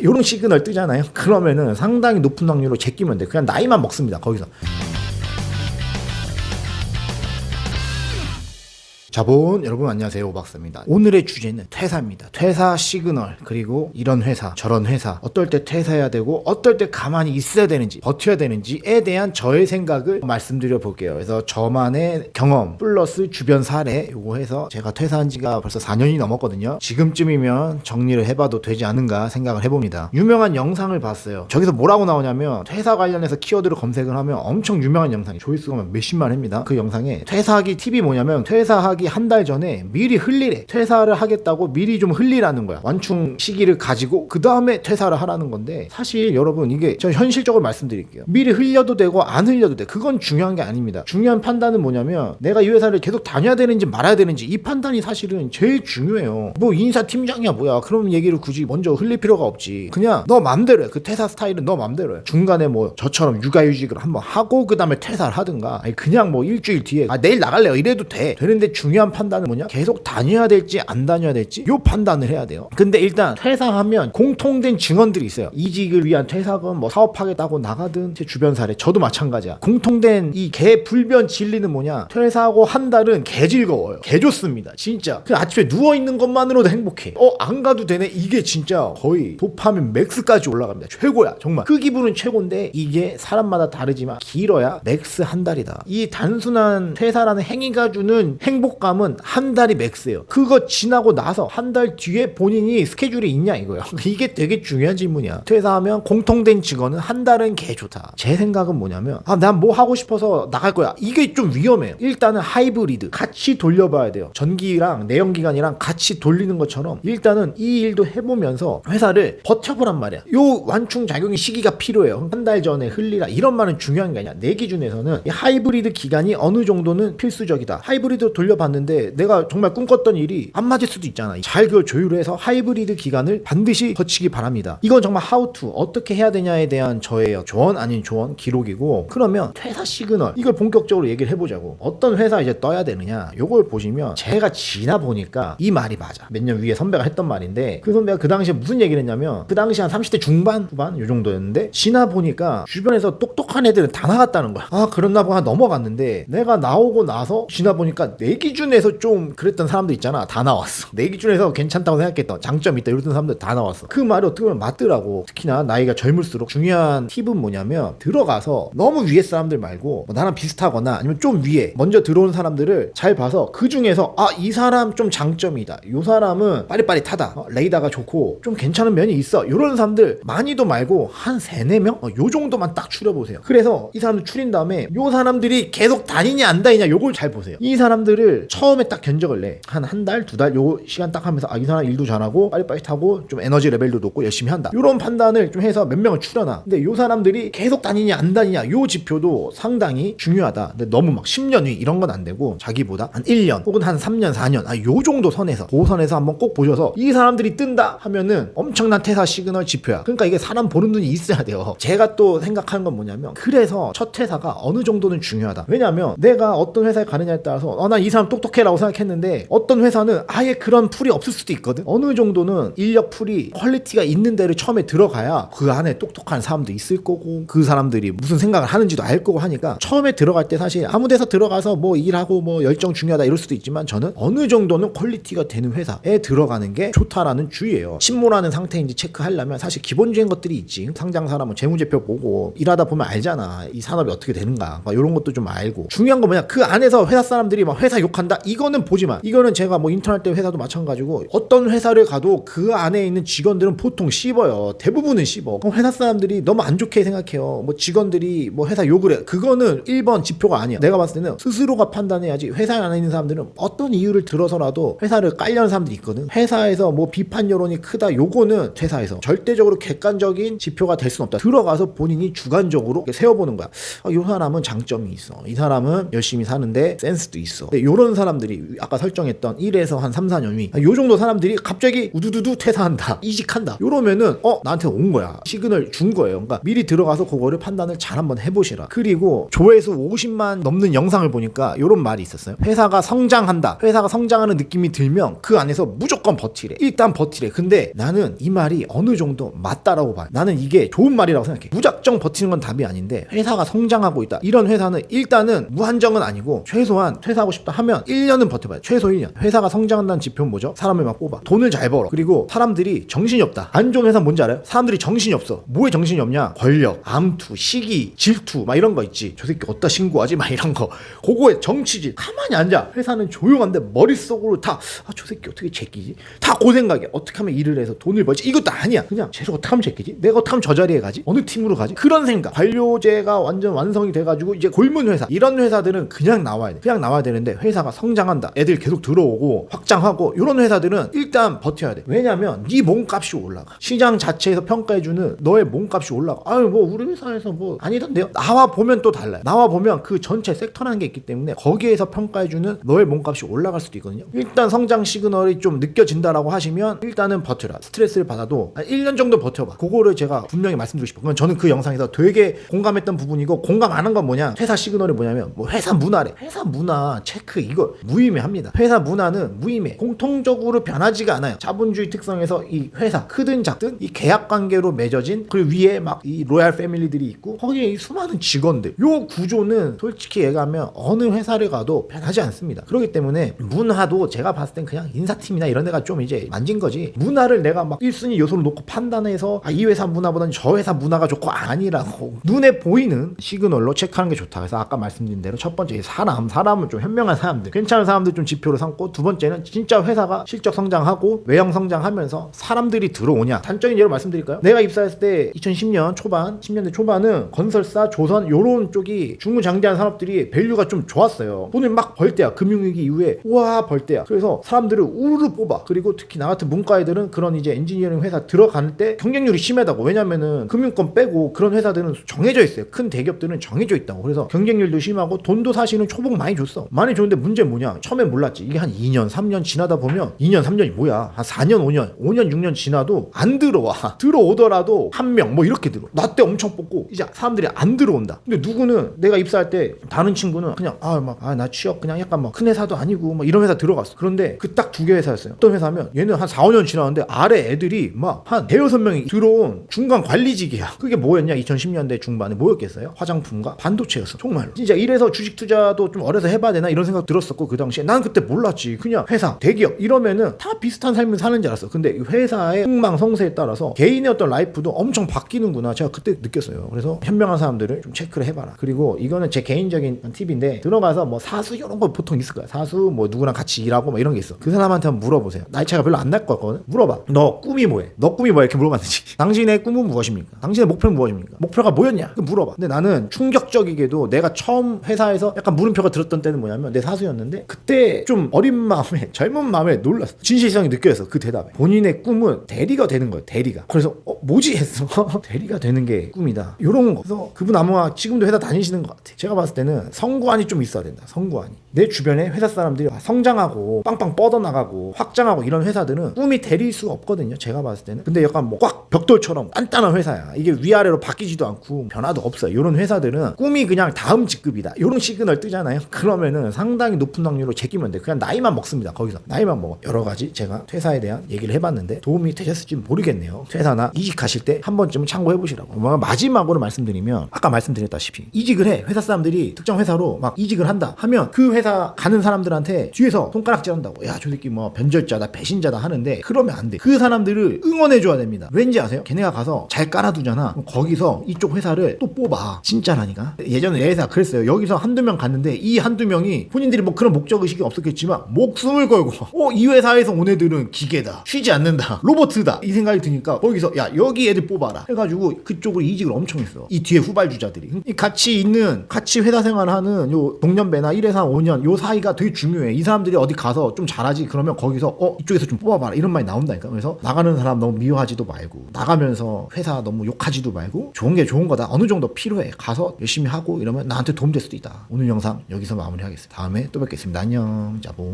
이런 시그널 뜨잖아요. 그러면은 상당히 높은 확률로 제끼면 돼. 그냥 나이만 먹습니다. 거기서. 자본 여러분 안녕하세요. 오박사입니다. 오늘의 주제는 퇴사입니다. 퇴사 시그널 그리고 이런 회사 저런 회사. 어떨 때 퇴사해야 되고 어떨 때 가만히 있어야 되는지 버텨야 되는지에 대한 저의 생각을 말씀드려 볼게요. 그래서 저만의 경험 플러스 주변 사례 요거 해서 제가 퇴사한 지가 벌써 4년이 넘었거든요. 지금쯤이면 정리를 해봐도 되지 않은가 생각을 해봅니다. 유명한 영상을 봤어요. 저기서 뭐라고 나오냐면 퇴사 관련해서 키워드를 검색을 하면 엄청 유명한 영상이 조회수가 몇십만 회입니다. 그 영상에 퇴사하기 팁이 뭐냐면 퇴사하기 한 달 전에 미리 흘리래. 퇴사를 하겠다고 미리 좀 흘리라는 거야. 완충 시기를 가지고 그 다음에 퇴사를 하라는 건데 사실 여러분 이게 저 현실적으로 말씀드릴게요. 미리 흘려도 되고 안 흘려도 돼. 그건 중요한 게 아닙니다. 중요한 판단은 뭐냐면 내가 이 회사를 계속 다녀야 되는지 말아야 되는지 이 판단이 사실은 제일 중요해요. 뭐 인사 팀장이야 뭐야. 그런 얘기를 굳이 먼저 흘릴 필요가 없지. 그냥 너 맘대로 해 그 퇴사 스타일은 너 맘대로 해. 중간에 뭐 저처럼 육아휴직을 한번 하고 그 다음에 퇴사를 하든가. 아니 그냥 뭐 일주일 뒤에 아 내일 나갈래요. 이래도 돼. 되는데 중 요한 판단은 뭐냐? 계속 다녀야 될지 안 다녀야 될지 요 판단을 해야 돼요. 근데 일단 퇴사하면 공통된 증언들이 있어요. 이직을 위한 퇴사건 뭐 사업하겠다고 나가든 제 주변 사례 저도 마찬가지야. 공통된 이 개 불변 진리는 뭐냐? 퇴사하고 한 달은 개 즐거워요. 개 좋습니다. 진짜. 그 아침에 누워 있는 것만으로도 행복해. 어 안 가도 되네. 이게 진짜 거의 도파민 맥스까지 올라갑니다. 최고야 정말. 그 기분은 최고인데 이게 사람마다 다르지만 길어야 맥스 한 달이다. 이 단순한 퇴사라는 행위가 주는 행복 감은 한 달이 맥스예요. 그거 지나고 나서 한 달 뒤에 본인이 스케줄이 있냐 이거야 이게 되게 중요한 질문이야. 퇴사하면 공통된 직원은 한 달은 개 좋다. 제 생각은 뭐냐면 아 난 뭐 하고 싶어서 나갈 거야. 이게 좀 위험해요. 일단은 하이브리드. 같이 돌려봐야 돼요. 전기랑 내연기관이랑 같이 돌리는 것처럼 일단은 이 일도 해보면서 회사를 버텨보란 말이야. 요 완충 작용의 시기가 필요해요. 한 달 전에 흘리라 이런 말은 중요한 게 아니야. 내 기준에서는 이 하이브리드 기간이 어느 정도는 필수적이다. 하이브리드 돌려봤 는데 내가 정말 꿈꿨던 일이 안 맞을 수도 있잖아. 잘 그걸 조율해서 하이브리드 기간을 반드시 거치기 바랍니다. 이건 정말 하우투 어떻게 해야 되냐에 대한 저의 조언 아닌 조언 기록이고 그러면 퇴사 시그널 이걸 본격적으로 얘기를 해보자고. 어떤 회사 이제 떠야 되느냐 요걸 보시면 제가 지나 보니까 이 말이 맞아. 몇 년 위에 선배가 했던 말인데 그 선배가 그 당시에 무슨 얘기를 했냐면 그 당시 한 30대 중반 후반 요 정도였는데 지나 보니까 주변에서 똑똑한 애들은 다 나갔다는 거야. 아 그렇나 보다 넘어갔는데 내가 나오고 나서 지나 보니까 내 기준 에서 좀 그랬던 사람들 있잖아. 다 나왔어. 내 기준에서 괜찮다고 생각했던 장점이 있다 이랬던 사람들 다 나왔어. 그 말이 어떻게 보면 맞더라고. 특히나 나이가 젊을수록 중요한 팁은 뭐냐면 들어가서 너무 위에 사람들 말고 뭐 나랑 비슷하거나 아니면 좀 위에 먼저 들어온 사람들을 잘 봐서 그 중에서 아 이 사람 좀 장점이다. 요 사람은 빠릿빠릿하다. 어, 레이더가 좋고 좀 괜찮은 면이 있어. 요런 사람들 많이도 말고 한 세네 명? 어, 요 정도만 딱 추려보세요. 그래서 이 사람들 추린 다음에 요 사람들이 계속 다니냐 안 다니냐 요걸 잘 보세요. 이 사람들을 처음에 딱 견적을 내. 한 한 달 두 달 요 시간 딱 하면서 아 이 사람 일도 잘하고 빠릿빠릿하고 좀 에너지 레벨도 높고 열심히 한다. 요런 판단을 좀 해서 몇 명을 추려놔. 근데 요 사람들이 계속 다니냐 안 다니냐 요 지표도 상당히 중요하다. 근데 너무 막 10년 위 이런 건 안 되고 자기보다 한 1년 혹은 한 3년 4년 아 요 정도 선에서 그 선에서 한번 꼭 보셔서 이 사람들이 뜬다 하면은 엄청난 퇴사 시그널 지표야. 그러니까 이게 사람 보는 눈이 있어야 돼요. 제가 또 생각하는 건 뭐냐면 그래서 첫 퇴사가 어느 정도는 중요하다. 왜냐면 내가 어떤 회사에 가느냐에 따라서 어, 난이 사람 똑 똑해라고 생각했는데 어떤 회사는 아예 그런 풀이 없을 수도 있거든. 어느 정도는 인력 풀이 퀄리티가 있는 데를 처음에 들어가야 그 안에 똑똑한 사람도 있을 거고 그 사람들이 무슨 생각을 하는지도 알 거고 하니까 처음에 들어갈 때 사실 아무 데서 들어가서 뭐 일하고 뭐 열정 중요하다 이럴 수도 있지만 저는 어느 정도는 퀄리티가 되는 회사에 들어가는 게 좋다라는 주의예요. 침몰하는 상태인지 체크하려면 사실 기본적인 것들이 있지. 상장사나 뭐 재무제표 보고 일하다 보면 알잖아. 이 산업이 어떻게 되는가. 이런 것도 좀 알고. 중요한 건 뭐냐. 그 안에서 회사 사람들이 막 회사 욕한다 이거는 보지 마. 이거는 제가 뭐 인터넷 때 회사도 마찬가지고 어떤 회사를 가도 그 안에 있는 직원들은 보통 씹어요. 대부분은 씹어. 그럼 회사 사람들이 너무 안 좋게 생각해요. 뭐 직원들이 뭐 회사 욕을 해. 그거는 1번 지표가 아니야. 내가 봤을 때는 스스로가 판단해야지 회사 안에 있는 사람들은 어떤 이유를 들어서라도 회사를 깔려는 사람들이 있거든. 회사에서 뭐 비판 여론이 크다 요거는 퇴사에서 절대적으로 객관적인 지표가 될 수는 없다. 들어가서 본인이 주관적으로 세워보는 거야. 아, 이 사람은 장점이 있어. 이 사람은 열심히 사는데 센스도 있어. 근데 요런 사람들이 아까 설정했던 1에서 한 3, 4년 위. 요 정도 사람들이 갑자기 우두두두 퇴사한다. 이직한다. 이러면은 어 나한테 온 거야. 시그널 준 거예요. 그러니까 미리 들어가서 그거를 판단을 잘 한번 해보시라. 그리고 조회수 50만 넘는 영상을 보니까 이런 말이 있었어요. 회사가 성장한다. 회사가 성장하는 느낌이 들면 그 안에서 무조건 버티래. 일단 버티래. 근데 나는 이 말이 어느 정도 맞다라고 봐요. 나는 이게 좋은 말이라고 생각해. 무작정 버티는 건 답이 아닌데 회사가 성장하고 있다. 이런 회사는 일단은 무한정은 아니고 최소한 퇴사하고 싶다 하면 1년은 버텨봐요. 최소 1년. 회사가 성장한다는 지표는 뭐죠? 사람을 막 뽑아. 돈을 잘 벌어. 그리고 사람들이 정신이 없다. 안 좋은 회사 뭔지 알아요? 사람들이 정신이 없어. 뭐에 정신이 없냐? 권력, 암투, 시기, 질투 막 이런 거 있지. 저 새끼 어디다 신고하지? 막 이런 거. 그거에 정치질. 가만히 앉아. 회사는 조용한데 머릿속으로 다 아, 저 새끼 어떻게 제끼지? 다그 생각이야. 어떻게 하면 일을 해서 돈을 벌지? 이것도 아니야. 그냥 쟤를 어떻게 하면 제끼지? 내가 어떻게 하면 저 자리에 가지? 어느 팀으로 가지? 그런 생각. 관료제가 완전 완성이 돼가지고 이제 골문 회사. 이런 회사들은 그냥 나와야 돼. 그냥 나와야 되는데 회사가 성장한다. 애들 계속 들어오고 확장하고 이런 회사들은 일단 버텨야 돼. 왜냐면 네 몸값이 올라가. 시장 자체에서 평가해주는 너의 몸값이 올라가. 아유 뭐 우리 회사에서 뭐 아니던데요. 나와 보면 또 달라요. 나와 보면 그 전체 섹터라는 게 있기 때문에 거기에서 평가해주는 너의 몸값이 올라갈 수도 있거든요. 일단 성장 시그널이 좀 느껴진다라고 하시면 일단은 버텨라. 스트레스를 받아도 한 1년 정도 버텨봐. 그거를 제가 분명히 말씀드리고 싶어요. 저는 그 영상에서 되게 공감했던 부분이고 공감 안 한 건 뭐냐? 회사 시그널이 뭐냐면 뭐 회사 문화래. 회사 문화 체크 이거 무의미합니다. 회사 문화는 무의미해. 공통적으로 변하지가 않아요. 자본주의 특성에서 이 회사 크든 작든 이 계약 관계로 맺어진 그 위에 막 이 로얄 패밀리들이 있고 거기에 이 수많은 직원들. 요 구조는 솔직히 얘기하면 어느 회사를 가도 변하지 않습니다. 그렇기 때문에 문화도 제가 봤을 땐 그냥 인사팀이나 이런 데가 좀 이제 만진 거지. 문화를 내가 막 1순위 요소로 놓고 판단해서 아, 이 회사 문화보다는 저 회사 문화가 좋고 아니라고 눈에 보이는 시그널로 체크하는 게 좋다. 그래서 아까 말씀드린 대로 첫 번째 사람, 사람은 좀 현명한 사람들, 괜찮은 사람들 좀 지표로 삼고 두 번째는 진짜 회사가 실적 성장하고 외형 성장하면서 사람들이 들어오냐. 단적인 예로 말씀드릴까요? 내가 입사했을 때 2010년 초반, 10년대 초반은 건설사, 조선 요런 쪽이 중구장대한 산업들이 밸류가 좀 좋았어요. 돈을 막 벌 때야. 금융위기 이후에 우와 벌 때야. 그래서 사람들을 우르르 뽑아. 그리고 특히 나 같은 문과 애들은 그런 이제 엔지니어링 회사 들어갈 때 경쟁률이 심하다고. 왜냐면은 금융권 빼고 그런 회사들은 정해져 있어요. 큰 대기업들은 정해져 있다고. 그래서 경쟁률도 심하고 돈도 사실은 초봉 많이 줬어. 많이 줬는데 문제 뭐냐? 처음에 몰랐지. 이게 한 2년, 3년 지나다 보면 2년, 3년이 뭐야? 한 4년, 5년, 5년, 6년 지나도 안 들어와. 들어오더라도 한 명 뭐 이렇게 들어. 나 때 엄청 뽑고 이제 사람들이 안 들어온다. 근데 누구는 내가 입사할 때 다른 친구는 그냥 아 막 아 나 취업 그냥 약간 막 큰 회사도 아니고 막 이런 회사 들어갔어. 그런데 그 딱 두 개 회사였어요. 어떤 회사면 얘는 한 4, 5년 지났는데 아래 애들이 막 한 대여섯 명이 들어온 중간 관리직이야. 그게 뭐였냐? 2010년대 중반에 뭐였겠어요? 화장품과 반도체였어. 정말로. 진짜 이래서 주식 투자도 좀 어려서 해봐야 되나 이런 생각 들었 었고 그 당시에 난 그때 몰랐지. 그냥 회사, 대기업 이러면은 다 비슷한 삶을 사는 줄 알았어. 근데 이 회사의 흥망성쇠에 따라서 개인의 어떤 라이프도 엄청 바뀌는구나. 제가 그때 느꼈어요. 그래서 현명한 사람들을 좀 체크를 해봐라. 그리고 이거는 제 개인적인 팁인데 들어가서 뭐 사수 이런 거 보통 있을 거야. 사수 뭐 누구랑 같이 일하고 뭐 이런 게 있어. 그 사람한테 한번 물어보세요. 나이 차가 별로 안날것 같거든. 물어봐. 너 꿈이 뭐해? 너 꿈이 뭐야? 이렇게 물어봤는지. 당신의 꿈은 무엇입니까? 당신의 목표는 무엇입니까? 목표가 뭐였냐? 그 물어봐. 근데 나는 충격적이게도 내가 처음 회사에서 약간 물음표가 들었던 때는 뭐냐면 내 사수였는데 그때 좀 어린 마음에 젊은 마음에 놀랐어. 진실성이 느껴졌어. 그 대답에. 본인의 꿈은 대리가 되는 거예요. 대리가. 그래서 어, 뭐지 했어. 대리가 되는 게 꿈이다. 요런 거. 그래서 그분 아마 지금도 회사 다니시는 것 같아. 제가 봤을 때는 성구안이 좀 있어야 된다. 성구안이. 내 주변에 회사 사람들이 성장하고 빵빵 뻗어나가고 확장하고 이런 회사들은 꿈이 대리일 수가 없거든요. 제가 봤을 때는. 근데 약간 뭐 꽉 벽돌처럼 단단한 회사야. 이게 위아래로 바뀌지도 않고 변화도 없어요. 이런 회사들은 꿈이 그냥 다음 직급이다. 이런 시그널 뜨잖아요. 그러면은 상당히 높은 확률로 제끼면 돼. 그냥 나이만 먹습니다. 거기서 나이만 먹어. 여러 가지 제가 퇴사에 대한 얘기를 해봤는데 도움이 되셨을지 모르겠네요. 퇴사나 이직하실 때 한 번쯤 참고해 보시라고. 뭐 마지막으로 말씀드리면 아까 말씀드렸다시피 이직을 해. 회사 사람들이 특정 회사로 막 이직을 한다 하면 그 회사 가는 사람들한테 뒤에서 손가락질한다고. 야, 저 새끼 뭐 변절자다, 배신자다 하는데 그러면 안 돼. 그 사람들을 응원해 줘야 됩니다. 왠지 아세요? 걔네가 가서 잘 깔아두잖아. 거기서 이쪽 회사를 또 뽑아. 진짜라니까. 예전에 내 회사 그랬어요. 여기서 한두 명 갔는데 이 한두 명이 본인들이 뭐 그런 목적 의식이 없었겠지만 목숨을 걸고 어, 이 회사에서 온 애들은 기계다. 쉬지 않는다. 로버트다. 이 생각이 드니까 거기서 야, 여기 애들 뽑아라. 해가지고 그쪽으로 이직을 엄청 했어. 이 뒤에 후발주자들이. 이 같이 있는 같이 회사 생활하는 요 동년배나 1회사 5년 요 사이가 되게 중요해. 이 사람들이 어디 가서 좀 잘하지 그러면 거기서 어 이쪽에서 좀 뽑아봐라 이런 말이 나온다니까. 그래서 나가는 사람 너무 미워하지도 말고 나가면서 회사 너무 욕하지도 말고 좋은 게 좋은 거다. 어느 정도 필요해. 가서 열심히 하고 이러면 나한테 도움 될 수도 있다. 오늘 영상 여기서 마무리하겠습니다. 다음에 또또 뵙겠습니다. 안녕. 짜보.